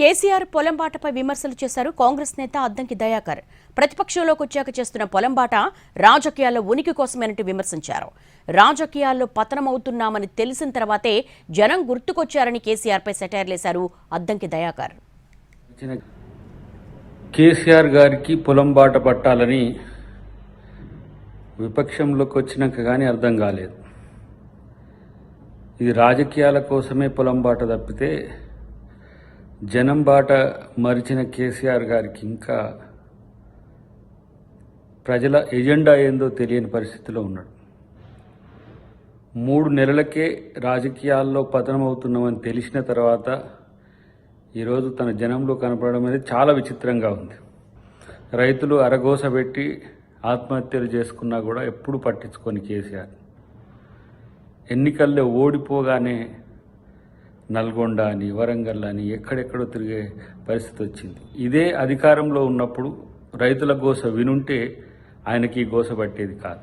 కేసీఆర్ పొలంబాటపై విమర్శలు చేశారు కాంగ్రెస్ నేత అద్దంకి దయాకర్. ప్రతిపక్షంలోకి వచ్చాక చేస్తున్న పొలంబాట రాజకీయాల్లో ఉనికి కోసమేనంటూ విమర్శించారు. రాజకీయాల్లో పతనమవుతున్నామని తెలిసిన తర్వాతే జనం గుర్తుకొచ్చారని కేసీఆర్పై సెటైర్లేశారు అద్దంకి దయాకర్. కేసీఆర్ గారికి పొలంబాట పట్టాలని విపక్షంలోకి వచ్చినాక కానీ అర్థం కాలేదు. ఇది రాజకీయాల కోసమే పొలంబాట తప్పితే జనం బాట మరిచిన కేసీఆర్ గారికి ఇంకా ప్రజల ఎజెండా ఏందో తెలియని పరిస్థితిలో ఉన్నాడు. మూడు నెలలకే రాజకీయాల్లో పతనమవుతున్నామని తెలిసిన తర్వాత ఈరోజు తన జనంలో కనపడడం అనేది చాలా విచిత్రంగా ఉంది. రైతులు అరగోస పెట్టి ఆత్మహత్యలు చేసుకున్నా కూడా ఎప్పుడు పట్టించుకొని కేసీఆర్. ఎన్నికల్లో ఓడిపోగానే నల్గొండ అని వరంగల్ అని ఎక్కడెక్కడో తిరిగే పరిస్థితి వచ్చింది. ఇదే అధికారంలో ఉన్నప్పుడు రైతుల గోస వినుంటే ఆయనకి గోస పట్టేది కాదు.